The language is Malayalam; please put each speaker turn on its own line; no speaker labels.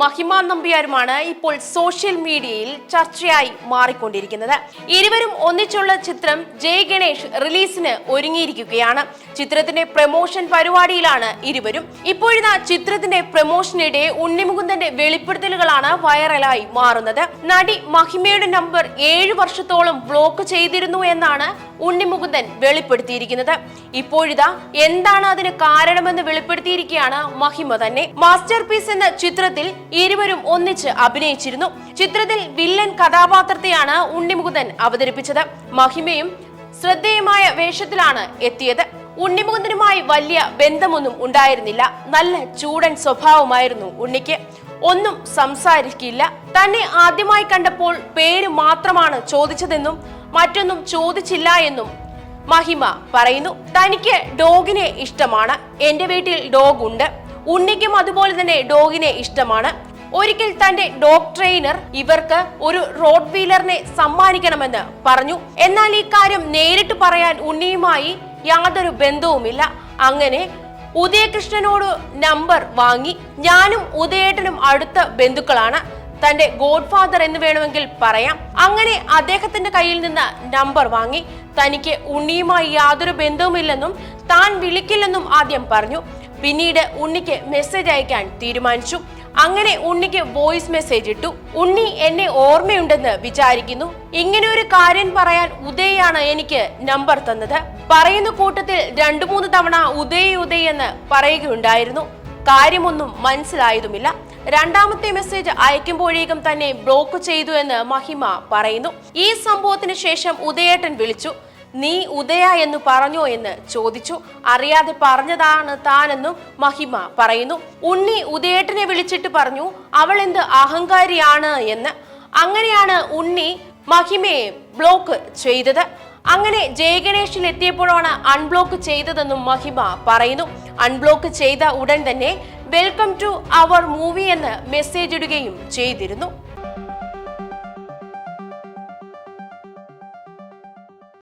മഹിമ നമ്പ്യാരുമാണ് ഇപ്പോൾ സോഷ്യൽ മീഡിയയിൽ ചർച്ചയായി മാറിക്കൊണ്ടിരിക്കുന്നത്. ഇരുവരും ഒന്നിച്ചുള്ള ചിത്രം ജയ് ഗണേഷ് റിലീസിന് ഒരുങ്ങിയിരിക്കുകയാണ്. ചിത്രത്തിന്റെ പ്രൊമോഷൻ പരിപാടിയിലാണ് ഇരുവരും. ഇപ്പോഴിതാ ചിത്രത്തിന്റെ പ്രൊമോഷനിടെ ഉണ്ണിമുകുന്ദന്റെ വെളിപ്പെടുത്തലുകളാണ് വൈറലായി മാറുന്നത്. നടി മഹിമയുടെ നമ്പർ ഏഴു വർഷത്തോളം ബ്ലോക്ക് ചെയ്തിരുന്നു എന്നാണ് ഉണ്ണിമുകുന്ദൻ വെളിപ്പെടുത്തിയിരിക്കുന്നത്. ഇപ്പോഴിതാ എന്താണ് അതിന് കാരണമെന്ന് വെളിപ്പെടുത്തിയിരിക്കുകയാണ് മഹിമ തന്നെ. മാസ്റ്റർ പീസ് എന്ന ചിത്രത്തിൽ ഇരുവരും ഒന്നിച്ച് അഭിനയിച്ചിരുന്നു. ചിത്രത്തിൽ വില്ലൻ കഥാപാത്രത്തെയാണ് ഉണ്ണിമുകുന്ദൻ അവതരിപ്പിച്ചത്. മഹിമയും ശ്രദ്ധേയമായ വേഷത്തിലാണ് എത്തിയത്. ഉണ്ണിമുകുന്ദനുമായി വലിയ ബന്ധമൊന്നും ഉണ്ടായിരുന്നില്ല. നല്ല ചൂടൻ സ്വഭാവമായിരുന്നു ഉണ്ണിക്ക്. ഒന്നും സംസാരിക്കില്ല. തന്നെ ആദ്യമായി കണ്ടപ്പോൾ പേര് മാത്രമാണ് ചോദിച്ചതെന്നും മറ്റൊന്നും ചോദിച്ചില്ല എന്നും മഹിമ പറയുന്നു. തനിക്ക് ഡോഗിനെ ഇഷ്ടമാണ്. എന്റെ വീട്ടിൽ ഡോഗ് ഉണ്ട് ഉണ്ണിക്കും അതുപോലെ തന്നെ ഡോഗിനെ ഇഷ്ടമാണ്. ഒരിക്കൽ തന്റെ ഡോഗ് ട്രെയിനർ ഇവർക്ക് ഒരു റോഡ് വീലറിനെ സമ്മാനിക്കണമെന്ന് പറഞ്ഞു. എന്നാൽ ഈ കാര്യം നേരിട്ട് പറയാൻ ഉണ്ണിയുമായി യാതൊരു ബന്ധവുമില്ല. അങ്ങനെ ഉദയകൃഷ്ണനോട് നമ്പർ വാങ്ങി. ഞാനും ഉദയേട്ടനും അടുത്ത ബന്ധുക്കളാണ്. തന്റെ ഗോഡ് ഫാദർ എന്ന് വേണമെങ്കിൽ പറയാം. അങ്ങനെ അദ്ദേഹത്തിന്റെ കയ്യിൽ നിന്ന് നമ്പർ വാങ്ങി. തനിക്ക് ഉണ്ണിയുമായി യാതൊരു ബന്ധവുമില്ലെന്നും താൻ വിളിക്കില്ലെന്നും ആദ്യം പറഞ്ഞു. പിന്നീട് ഉണ്ണിക്ക് മെസ്സേജ് അയക്കാൻ തീരുമാനിച്ചു. അങ്ങനെ ഉണ്ണിക്ക് വോയിസ് മെസ്സേജ് ഇട്ടു. ഉണ്ണി എന്നെ ഓർമ്മയുണ്ടെന്ന് വിചാരിക്കുന്നു. ഇങ്ങനെ ഒരു കാര്യം പറയാൻ ഉദയാണ് എനിക്ക് നമ്പർ തന്നത്. പറയുന്ന കൂട്ടത്തിൽ രണ്ടു മൂന്ന് തവണ ഉദയ് ഉദയ് എന്ന് പറയുകയുണ്ടായിരുന്നു. കാര്യമൊന്നും മനസ്സിലായതുമില്ല. രണ്ടാമത്തെ മെസ്സേജ് അയക്കുമ്പോഴേക്കും തന്നെ ബ്ലോക്ക് ചെയ്തു എന്ന് മഹിമ പറയുന്നു. ഈ സംഭവത്തിന് ശേഷം ഉദയേട്ടൻ വിളിച്ചു. നീ ഉദയ എന്ന് പറഞ്ഞോ എന്ന് ചോദിച്ചു. അറിയാതെ പറഞ്ഞതാണ് താനെന്നും മഹിമ പറയുന്നു. ഉണ്ണി ഉദയേട്ടനെ വിളിച്ചിട്ട് പറഞ്ഞു അവൾ എന്ത് അഹങ്കാരിയാണ്? എന്ന്. അങ്ങനെയാണ് ഉണ്ണി മഹിമയെ ബ്ലോക്ക് ചെയ്തത്. അങ്ങനെ ജയഗണേഷിൽ എത്തിയപ്പോഴാണ് അൺബ്ലോക്ക് ചെയ്തതെന്നും മഹിമ പറയുന്നു. അൺബ്ലോക്ക് ചെയ്ത ഉടൻ തന്നെ വെൽക്കം ടു അവർ മൂവി എന്ന് മെസ്സേജ് ഇടുകയും ചെയ്തിരുന്നു.